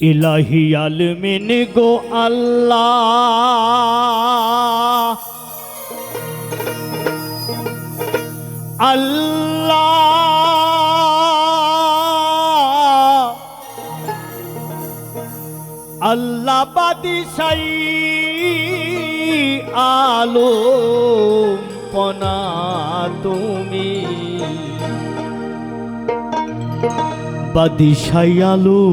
ইলাহি আলমিন গো আল্লাহ। আল্লাহ। আল্লাহ বাদিশাই আলো পনা তুমি। বাদিশাই আলো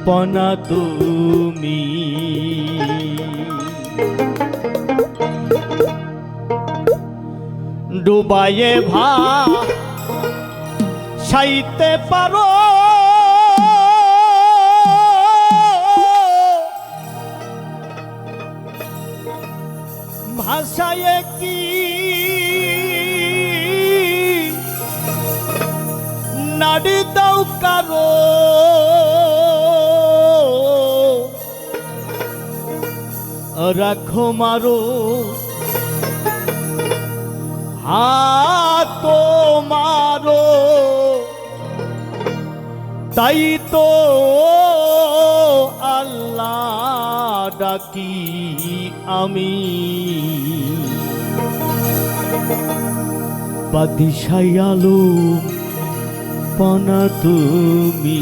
কল্পনা তুমি। ডুবাইয়ে ভা সাইতে পারো। ভাষায় কি নাড়ি দাও কারও? রাখো মারো। হাত মারো। তাই তো আল্লাহ ডাকি আমি। বাদিশাই আলো পানা তুমি।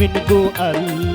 منه قلبي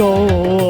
go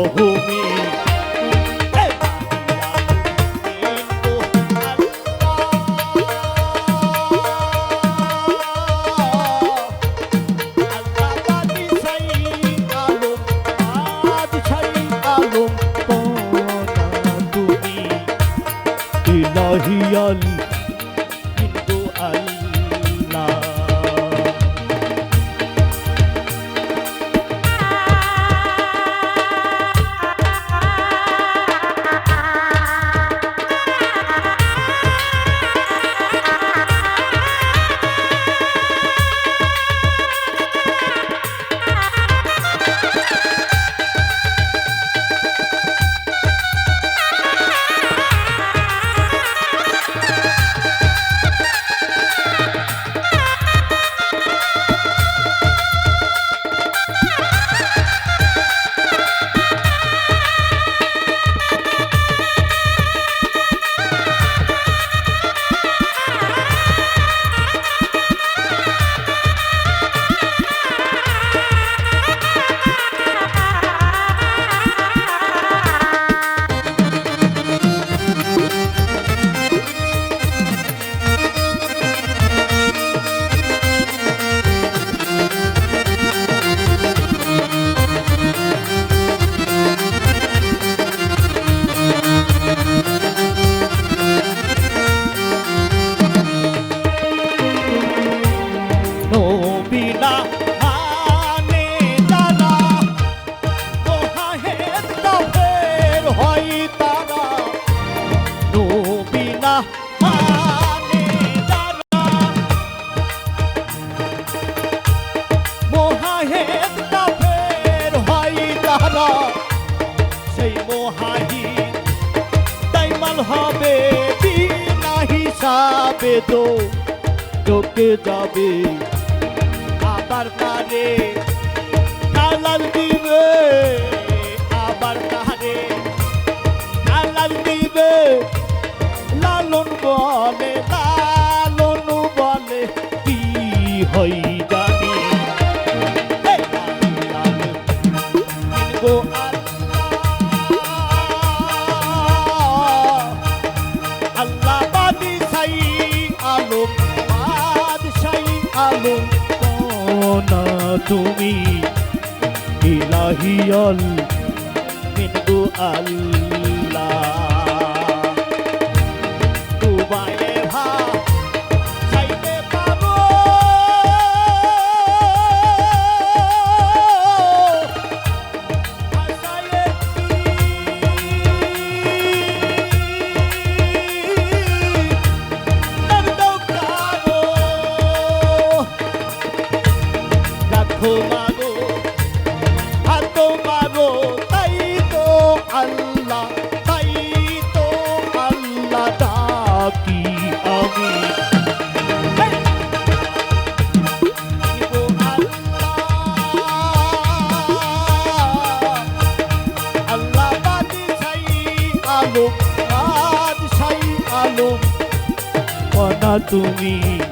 তো ঢোকে যাবে আবার তারে দালাল দিবে, আবার তারে দালাল দিবে। লালন বলে লালন বলে, কি হয় ভালো না তুমি। ইলাহিয়াল মিনগু আল্লাহ। tu mim